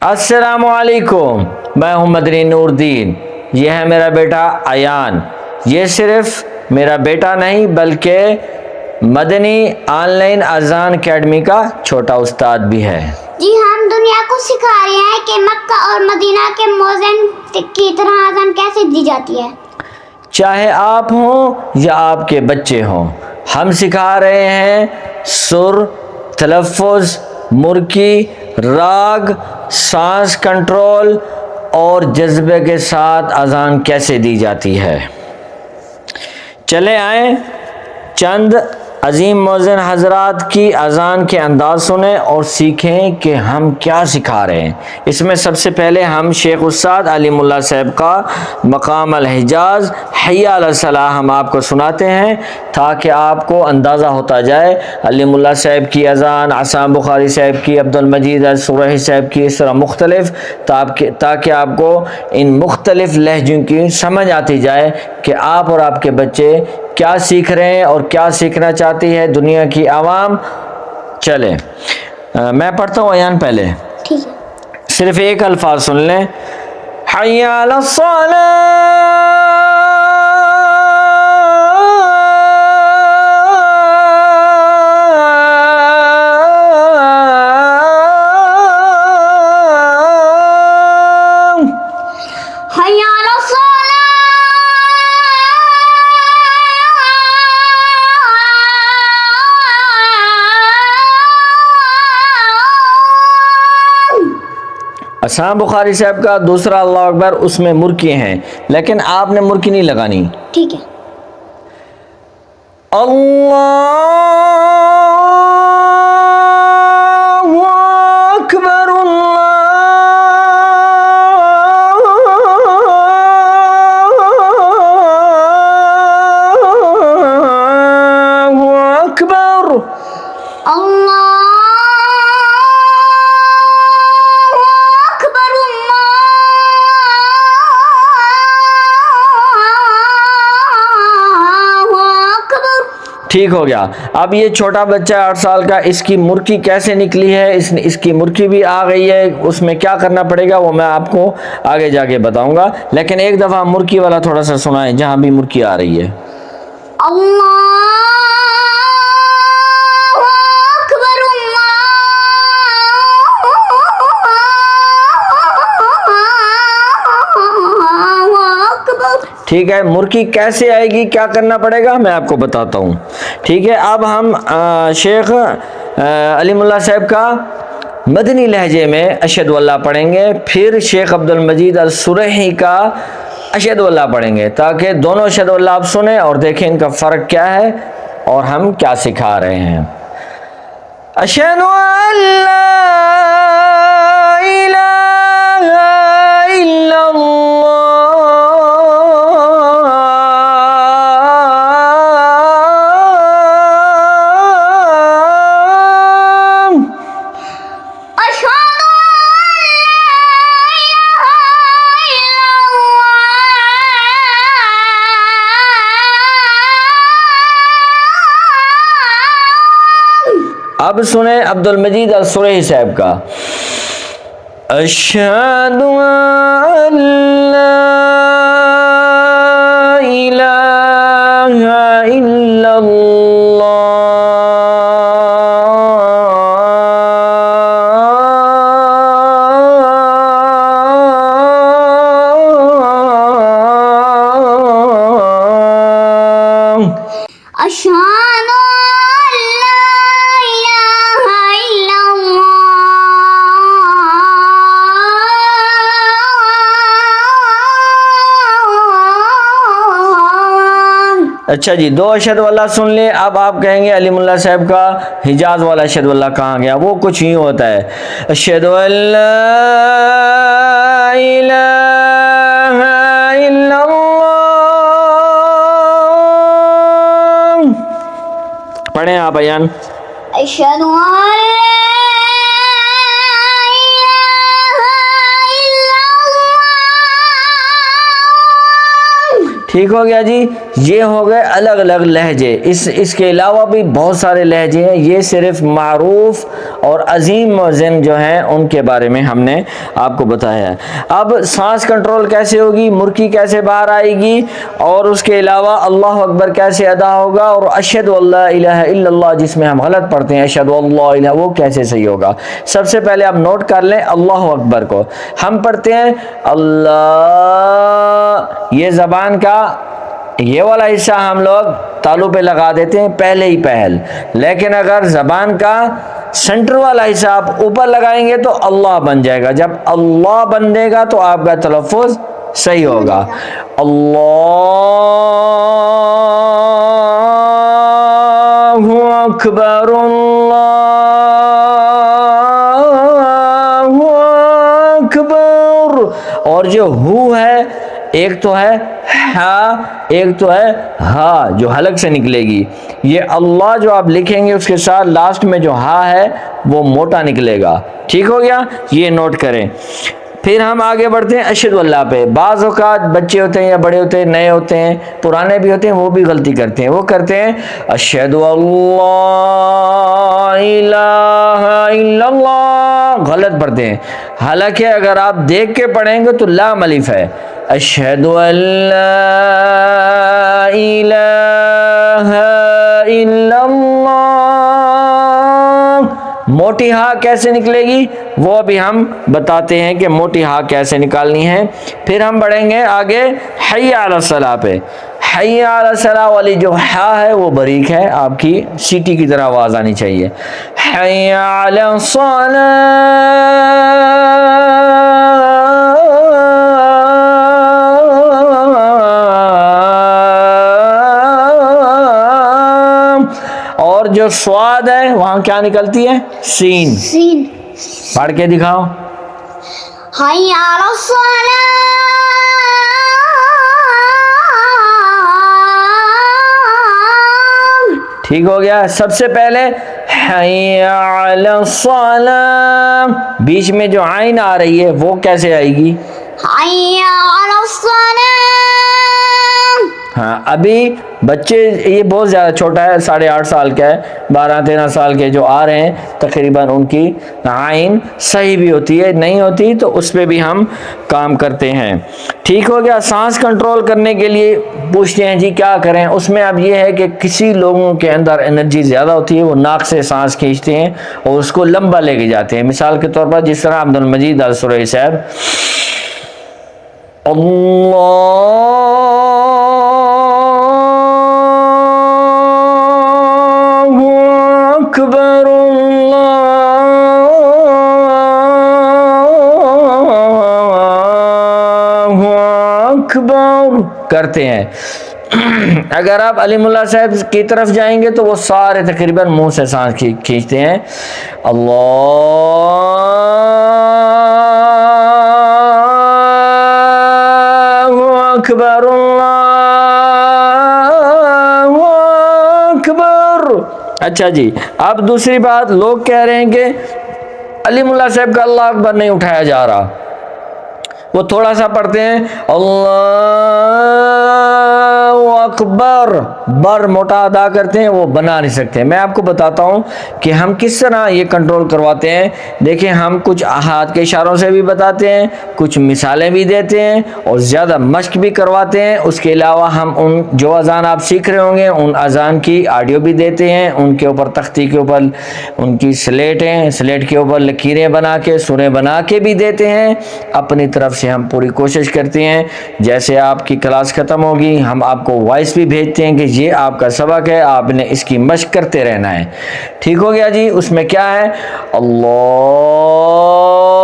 السلام علیکم میں ہوں مدنی نور دین یہ ہے میرا بیٹا ایان۔ یہ صرف میرا بیٹا نہیں بلکہ مدنی آن لائن اذان اکیڈمی کا چھوٹا استاد بھی ہے۔ جی ہم دنیا کو سکھا رہے ہیں کہ مکہ اور مدینہ کے موزن کی طرح اذان کیسے دی جاتی ہے۔ چاہے آپ ہوں یا آپ کے بچے ہوں ہم سکھا رہے ہیں سر تلفظ مرکی راگ سانس کنٹرول اور جذبے کے ساتھ اذان کیسے دی جاتی ہے؟ چلے آئیں چند عظیم موزن حضرات کی اذان کے انداز سنیں اور سیکھیں کہ ہم کیا سکھا رہے ہیں۔ اس میں سب سے پہلے ہم شیخ استاد علیم اللہ صاحب کا مقام الحجاز حیا علیہ الصلاح ہم آپ کو سناتے ہیں تاکہ آپ کو اندازہ ہوتا جائے۔ علیم اللہ صاحب کی اذان، عصام بخاری صاحب کی عبد المجید السرحی صاحب کی، اس طرح مختلف تاکہ آپ کو ان مختلف لہجوں کی سمجھ آتی جائے کہ آپ اور آپ کے بچے کیا سیکھ رہے ہیں اور کیا سیکھنا چاہتی ہے دنیا کی عوام؟ چلے میں پڑھتا ہوں ایان پہلے۔ صرف ایک الفاظ سن لیں۔ حی اسام بخاری صاحب کا دوسرا اللہ اکبر اس میں مرکی ہیں لیکن آپ نے مرکی نہیں لگانی۔ ٹھیک ہے۔ اللہ ٹھیک ہو گیا۔ اب یہ چھوٹا بچہ آٹھ سال کا اس کی مرکی کیسے نکلی ہے؟ اس اس کی مرکی بھی آ گئی ہے۔ اس میں کیا کرنا پڑے گا؟ وہ میں آپ کو آگے جا کے بتاؤں گا۔ لیکن ایک دفعہ مرکی والا تھوڑا سا سنائیں جہاں بھی مرکی آ رہی ہے۔ اللہ ٹھیک ہے مرکی کیسے آئے گی کیا کرنا پڑے گا میں آپ کو بتاتا ہوں۔ ٹھیک ہے اب ہم شیخ آ، علیم اللہ صاحب کا مدنی لہجے میں اشد اللہ پڑھیں گے۔ پھر شیخ عبد المجید السرحی کا اشد اللہ پڑھیں گے۔ تاکہ دونوں اشد اللہ آپ سنیں اور دیکھیں ان کا فرق کیا ہے اور ہم کیا سکھا رہے ہیں۔ اشہد ان لا الہ الا اللہ اب سنیں عبد المجید السرحی صاحب کا۔ اشہد ان لا الہ الا اللہ اچھا جی دو اشد اللہ سن لیں۔ اب آپ کہیں گے علیم اللہ صاحب کا حجاز والا اشد اللہ کہاں گیا؟ وہ کچھ یوں ہوتا ہے۔ اشد اللہ الہ الا اللہ۔ پڑھیں آپ، ایان۔ اشد اللہ ٹھیک ہو گیا جی؟ یہ ہو گئے الگ الگ لہجے۔ اس اس کے علاوہ بھی بہت سارے لہجے ہیں۔ یہ صرف معروف اور عظیم مؤذن جو ہیں ان کے بارے میں ہم نے آپ کو بتایا ہے۔ اب سانس کنٹرول کیسے ہوگی؟ مرکی کیسے باہر آئے گی؟ اور اس کے علاوہ اللہ اکبر کیسے ادا ہوگا؟ اور اشد اللہ الہ الا اللہ جس میں ہم غلط پڑھتے ہیں اشد اللہ الہ، وہ کیسے صحیح ہوگا؟ سب سے پہلے آپ نوٹ کر لیں اللہ اکبر کو۔ ہم پڑھتے ہیں، اللہ، یہ زبان کا یہ والا حصہ ہم لوگ تالو پہ لگا دیتے ہیں، پہلے ہی پہل۔ لیکن اگر زبان کا سینٹر والا حصہ آپ اوپر لگائیں گے تو اللہ بن جائے گا۔ جب اللہ بن دے گا تو آپ کا تلفظ صحیح ہوگا۔ اللہ اکبر اللہ اکبر۔ اور جو ہو ہے، ایک تو ہے ہا ایک تو ہے، ہا جو حلق سے نکلے گی۔ یہ اللہ جو آپ لکھیں گے، اس کے ساتھ لاسٹ میں جو ہا ہے، وہ موٹا نکلے گا۔ ٹھیک ہو گیا؟ یہ نوٹ کریں۔ پھر ہم آگے بڑھتے ہیں اشد اللہ پہ۔ بعض اوقات بچے ہوتے ہیں یا بڑے ہوتے ہیں، نئے ہوتے ہیں، پرانے بھی ہوتے ہیں، وہ بھی غلطی کرتے ہیں۔ وہ کرتے ہیں اشد اللہ الہ الا اللہ۔ غلط پڑھتے ہیں۔ حالانکہ اگر آپ دیکھ کے پڑھیں گے تو لام الف ہے۔ اشہد اللہ الہ موٹی ہا کیسے نکلے گی؟ وہ بھی ہم بتاتے ہیں کہ موٹی ہا کیسے نکالنی ہے۔ پھر ہم بڑھیں گے آگے۔ حی علی الصلاح پہ۔ حی علی الصلاح والی جو ہا ہے، وہ بریک ہے۔ آپ کی سیٹی کی طرح آواز آنی چاہیے۔ حی علی الصلاح جو سواد ہے وہاں کیا نکلتی ہے؟ سین۔ سین۔ پڑھ کے دکھاؤ۔ الصلاة ٹھیک ہو گیا۔ سب سے پہلے علی الصلاة بیچ میں جو عین آ رہی ہے وہ کیسے آئے گی؟ على الصلاة ہاں ابھی بچے یہ بہت زیادہ چھوٹا ہے، ساڑھے آٹھ سال کا ہے، بارہ تیرہ سال کے جو آ رہے ہیں، تقریباً ان کی عین صحیح بھی ہوتی ہے، نہیں ہوتی تو اس پہ بھی ہم کام کرتے ہیں۔ ٹھیک ہو گیا، سانس کنٹرول کرنے کے لیے پوچھتے ہیں جی کیا کریں؟ اس میں اب یہ ہے کہ کسی لوگوں کے اندر انرجی زیادہ ہوتی ہے، وہ ناک سے سانس کھینچتے ہیں اور اس کو لمبا لے کے جاتے ہیں۔ مثال کے طور پر جس طرح عبد المجید السرئی صاحب، اللہ اکبر کرتے ہیں۔ اگر آپ علیم اللہ صاحب کی طرف جائیں گے تو وہ سارے تقریباً منہ سے سانس کھینچتے ہیں۔ اللہ اکبر اللہ اکبر۔ اچھا جی اب دوسری بات، لوگ کہہ رہے ہیں کہ علیم اللہ صاحب کا اللہ اکبر نہیں اٹھایا جا رہا۔ وہ تھوڑا سا پڑھتے ہیں اللہ اکبر بر موٹا ادا کرتے ہیں، وہ بنا نہیں سکتے۔ میں آپ کو بتاتا ہوں کہ ہم کس طرح یہ کنٹرول کرواتے ہیں۔ دیکھیں، ہم کچھ ہاتھ کے اشاروں سے بھی بتاتے ہیں، کچھ مثالیں بھی دیتے ہیں اور زیادہ مشق بھی کرواتے ہیں۔ اس کے علاوہ ہم ان جو اذان آپ سیکھ رہے ہوں گے، ان اذان کی آڈیو بھی دیتے ہیں۔ ان کے اوپر تختی کے اوپر، ان کی سلیٹیں سلیٹ کے اوپر لکیریں بنا کے، سریں بنا کے بھی دیتے ہیں۔ اپنی طرف سے ہم پوری کوشش کرتے ہیں۔ جیسے آپ کی کلاس ختم ہوگی، ہم آپ کو وائس بھی بھیجتے ہیں کہ یہ آپ کا سبق ہے، آپ نے اس کی مشق کرتے رہنا ہے۔ ٹھیک ہو گیا جی؟ اس میں کیا ہے؟ اللہ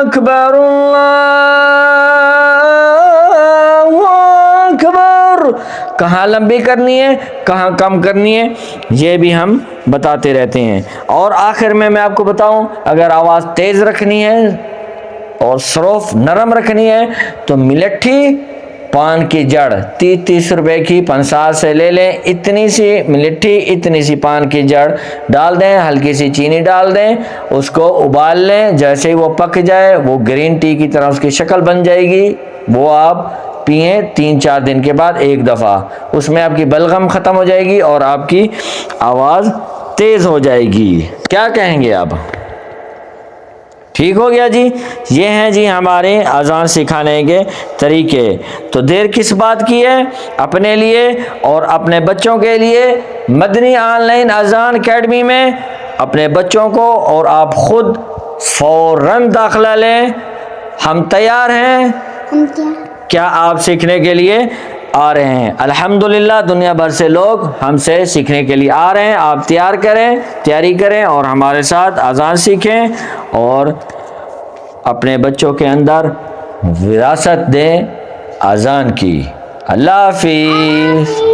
اکبر، اللہ کہاں لمبی کرنی ہے، کہاں کم کرنی ہے، یہ بھی ہم بتاتے رہتے ہیں۔ اور آخر میں میں آپ کو بتاؤں، اگر آواز تیز رکھنی ہے اور سروف نرم رکھنی ہے، تو ملٹھی پان کی جڑ، تیس تیس روپے کی پنسار سے لے لیں۔ اتنی سی ملٹھی، اتنی سی پان کی جڑ ڈال دیں، ہلکی سی چینی ڈال دیں، اس کو ابال لیں۔ جیسے ہی وہ پک جائے، وہ گرین ٹی کی طرح اس کی شکل بن جائے گی۔ وہ آپ پئیں تین چار دن کے بعد ایک دفعہ۔ اس میں آپ کی بلغم ختم ہو جائے گی اور آپ کی آواز تیز ہو جائے گی۔ کیا کہیں گے آپ؟ ٹھیک ہو گیا جی؟ یہ ہیں جی ہمارے اذان سکھانے کے طریقے۔ تو دیر کس بات کی ہے؟ اپنے لیے اور اپنے بچوں کے لیے۔ مدنی آن لائن اذان اکیڈمی میں اپنے بچوں کو اور آپ خود فوراً داخلہ لیں۔ ہم تیار ہیں؟ ہم کیا آپ سیکھنے کے لیے آ رہے ہیں؟ الحمدللہ، دنیا بھر سے لوگ ہم سے سیکھنے کے لیے آ رہے ہیں۔ آپ تیار کریں، تیاری کریں اور ہمارے ساتھ اذان سیکھیں اور اپنے بچوں کے اندر وراثت دیں اذان کی۔ اللہ حافظ۔